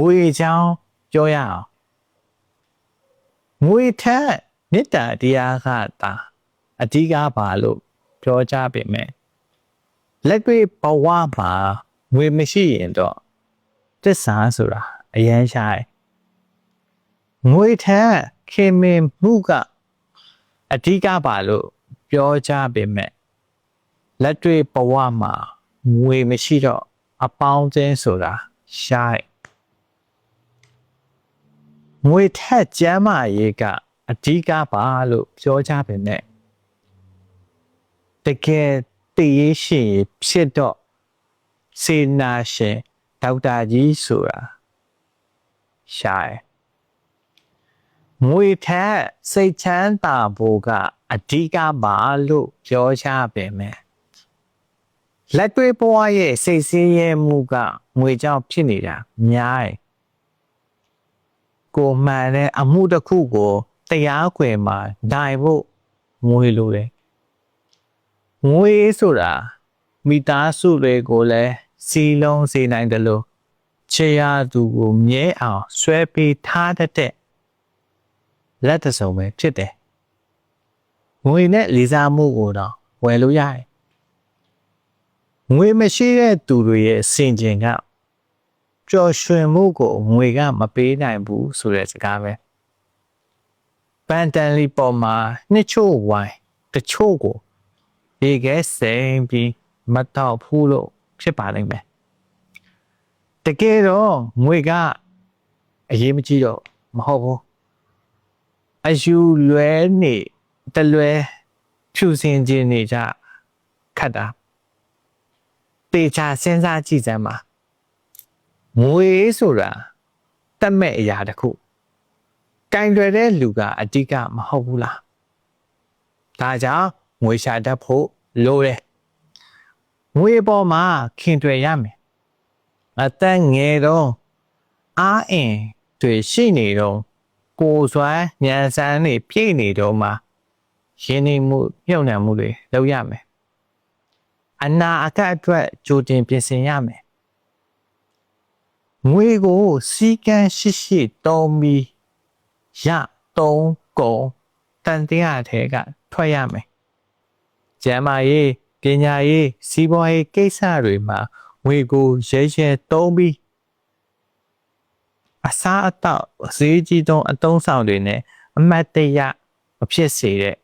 ငွေချောင်းပြောရအောင်ငွေထက်မေတ္တာတရားကတာအဓိကပါလို့ပြောကြပေမဲ့လက်တွေ့ဘဝမှာငွေမရှိရင်တော့တစ္ဆာဆိုတာအရန်ရှားတယ်ငွေထက်ခင်မင်မှုကအဓိကပါလို့ပြောကြပေမဲ့လက်တွေ့ဘဝမှာငွေမရှိတော့အပေါင်းအသင်းဆိုတာရှားတယ် ငွေထက်ကျမ်းမာရေးကအဓိကပါလို့ပြောကြပေမဲ့တကယ်တည်ရရှိရင်ဖြစ်တော့စေနာရှင်ဒေါက်တာကြီးဆိုတာရှားတယ်ငွေထက်စိတ်ချမ်းသာဖို့ကအဓိကပါလို့ပြောကြပေမဲ့လက်တွေ့ဘဝရဲ့စိတ်ဆင်းရဲမှုကငွေကြောင့်ဖြစ်နေတာများတယ် ကိုမှန်တဲ့အမှုတစ်ခုကိုတရားခွင်မှာနိုင်ဖို့ငွေလိုတယ်ငွေဆိုတာမိသားစုတွေကိုလည်းစီလုံးစေနိုင်တယ်လို့ချေရသူကိုမြဲအောင်ဆွဲပေးထားတတ်တဲ့လက်တစုံပဲဖြစ်တယ်ငွေနဲ့လေးစားမှုကိုတော့ဝယ်လို့ရတယ်ငွေမရှိတဲ့သူတွေရဲ့စင်ကြင်က ပျော်ရွှင်မှုကိုငွေကမပေးနိုင်ဘူးဆိုတဲ့စကားပဲပန်တန်လီပေါ်မှာနှစ်ချို့ဝိုင်းတချို့ကိုဒီကဲစိမ်ပြီးမတော့ဘူးလို့ဖြစ်ပါလိမ့်မယ်တကယ်တော့ငွေကအရေးမကြီးတော့မဟုတ်ဘူးအယူလွဲနေတလွဲဖြူစင်ခြင်းနေကြခတ်တာတေချာစဉ်းစားကြည့်စမ်းပါ ငွေဆိုတာတတ်မဲ့အရာတစ်ခုကင်တွယ်တဲ့လူကအတိကမဟုတ်ဘူးလားဒါကြောင့်ငွေရှာတတ်ဖို့လိုတယ်ငွေပေါ်မှာခင်တွယ်ရမယ်အသက်ငယ်တော့အားအင်တွေရှိနေတော့ကိုယ်စွမ်းဉာဏ်စမ်းတွေပြည့်နေတော့မှရင်းနှီးမှုမြုပ်နှံမှုတွေလုပ်ရမယ်အနာအကတ်အတွက်ကြိုတင်ပြင်ဆင်ရမယ် ငွေကိုစီကံရှိရှိတုံးပြီးရတုံးကုန်တန်တရားထဲကထွက်ရမယ်ကျမ်းမာရေးပညာရေးစီးပွားရေးကိစ္စတွေမှာငွေကိုရဲရဲတုံးပြီးအစားအသောက်ဈေးကြီးသုံးအသုံးဆောင်တွေနဲ့အမတ်တရမဖြစ်စေတဲ့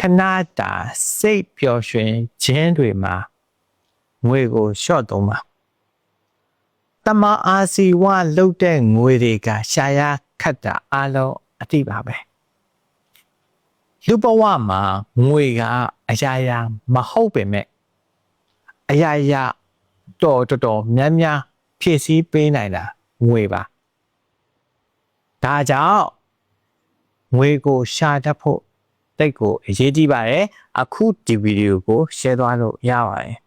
ခဏတာစိတ်ပျော်ရွှင်ခြင်းတွေမှာငွေကိုရှော့သုံးပါ တမအာစီဝလုတ်တဲ့ငွေတွေကရှာရခတ်တာအလုံးအတိပါပဲလူဘဝမှာငွေကအရာရာမဟုတ်ပေမဲ့အရာရာတော်တော်တော်များများဖြည့်ဆည်းပေးနိုင်တာငွေပါဒါကြောင့်ငွေကိုရှာတတ်ဖို့တိတ်ကိုအရေးကြီးပါတယ်အခုဒီဗီဒီယိုကို share သွားလို့ရပါတယ်